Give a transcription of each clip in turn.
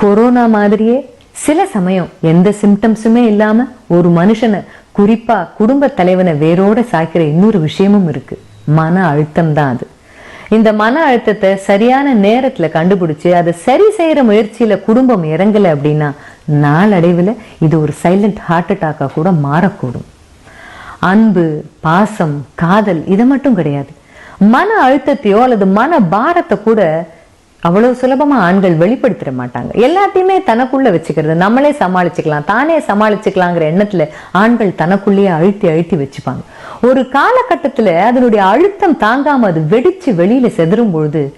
Corona மாதிரியே சில சமயம் எந்த சிம்டம்ஸுமே இல்லாம ஒரு மனுஷனை குறிப்பா குடும்ப தலைவனை வேரோட சாய்க்கிற இன்னொரு விஷயமும் இருக்கு. மன அழுத்தம் தான் அது. இந்த மன அழுத்தத்தை சரியான நேரத்துல கண்டுபிடிச்சு அதை சரி செய்யற முயற்சியில குடும்பம் இறங்கல அப்படின்னா நாளடைவில் இது ஒரு சைலண்ட் ஹார்ட் அட்டாக்கா கூட மாறக்கூடும். அன்பு பாசம் காதல் இதை மட்டும் கிடையாது. மன அழுத்தத்தையோ அல்லது மன பாரத்தை கூட அவ்வளவு சுலபமா ஆண்கள் வெளிப்படுத்திட மாட்டாங்க. எல்லாத்தையுமே தனக்குள்ள வச்சுக்கிறது. நம்மளே சமாளிச்சுக்கலாம். தானே சமாளிச்சுக்கலாங்கிற எண்ணத்துல ஆண்கள் தனக்குள்ளேயே அழுத்தி அழுத்தி வச்சுப்பாங்க. ஒரு காலகட்டத்துல அதனுடைய அழுத்தம் தாங்காம அது வெடிச்சு வெளியில செதறும் பொழுது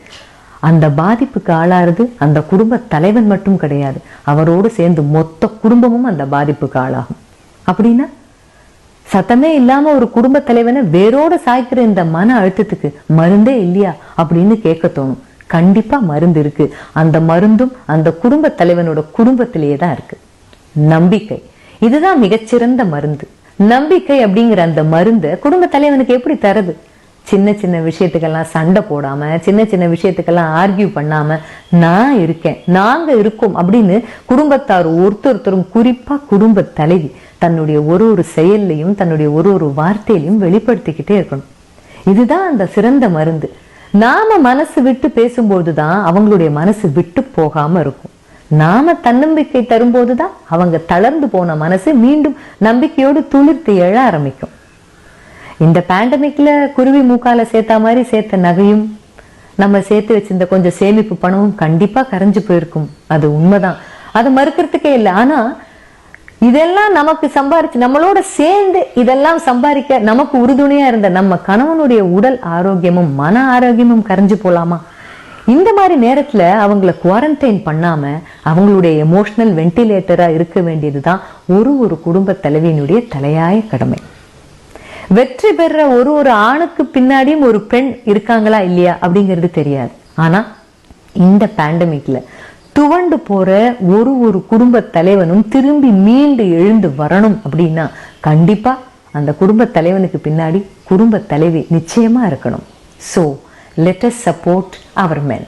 அந்த பாதிப்புக்கு ஆளாகிறது அந்த குடும்ப தலைவன் மட்டும் கிடையாது. அவரோடு சேர்ந்து மொத்த குடும்பமும் அந்த பாதிப்புக்கு ஆளாகும். அப்படின்னா சத்தமே இல்லாம ஒரு குடும்ப தலைவனை வேரோடு சாய்க்கிற இந்த மன அழுத்தத்துக்கு மருந்தே இல்லையா அப்படின்னு கேட்க தோணும். கண்டிப்பா மருந்து இருக்கு. அந்த மருந்தும் அந்த குடும்ப தலைவனோட குடும்பத்திலேயே தான் இருக்கு. நம்பிக்கை. இதுதான் மிகச்சிறந்த மருந்து. நம்பிக்கை அப்படிங்கிற அந்த மருந்தை குடும்ப தலைவனுக்கு எப்படி தரது? சின்ன சின்ன விஷயத்துக்கெல்லாம் சண்டை போடாம சின்ன சின்ன விஷயத்துக்கெல்லாம் ஆர்கியூ பண்ணாம நான் இருக்கேன் நாங்க இருக்கோம் அப்படின்னு குடும்பத்தார் ஒருத்தொருத்தரும் குறிப்பா குடும்ப தலைவி தன்னுடைய ஒரு ஒரு செயல்லையும் தன்னுடைய ஒரு ஒரு வார்த்தையிலையும் வெளிப்படுத்திக்கிட்டே இருக்கணும். இதுதான் அந்த சிறந்த மருந்து. நாம மனசு விட்டு பேசும்போது தான் அவங்களுடைய மனசு விட்டு போகாம இருக்கும். நாம தன்னம்பிக்கை தரும்போது தான் அவங்க தளர்ந்து போன மனசு மீண்டும் நம்பிக்கையோடு துளிர்த்து எழ ஆரம்பிக்கும். இந்த பேண்டமிக்ல குருவி மூக்கால சேர்த்தா மாதிரி சேர்த்த நகையும் நம்ம சேர்த்து வச்சிருந்த கொஞ்சம் சேமிப்பு பணமும் கண்டிப்பா கரைஞ்சு போயிருக்கும். அது உண்மைதான். அது மறுக்கிறதுக்கே இல்லை. ஆனா இதெல்லாம் நமக்கு சம்பாரிச்சு நம்மளோட சேர்ந்து இதெல்லாம் சம்பாதிக்க நமக்கு உறுதுணையா இருந்த நம்ம கணவனுடைய உடல் ஆரோக்கியமும் மன ஆரோக்கியமும் கரைஞ்சு போலாமா? இந்த மாதிரி நேரத்துல அவங்கள குவாரண்டைன் பண்ணாம அவங்களுடைய எமோஷனல் வென்டிலேட்டராக இருக்க வேண்டியதுதான் ஒரு ஒரு குடும்ப தலைவியினுடைய தலையாய கடமை. வெற்றி பெற ஒரு ஒரு ஆணுக்கு பின்னாடியும் ஒரு பெண் இருக்காங்களா இல்லையா அப்படிங்கிறது தெரியாது. ஆனா இந்த பேண்டமிக்கில் துவண்டு போற ஒரு ஒரு குடும்ப தலைவனும் திரும்பி மீண்டு எழுந்து வரணும் அப்படின்னா கண்டிப்பா அந்த குடும்ப தலைவனுக்கு பின்னாடி குடும்ப தலைவி நிச்சயமா இருக்கணும். ஸோ லெட் சப்போர்ட் அவர் மென்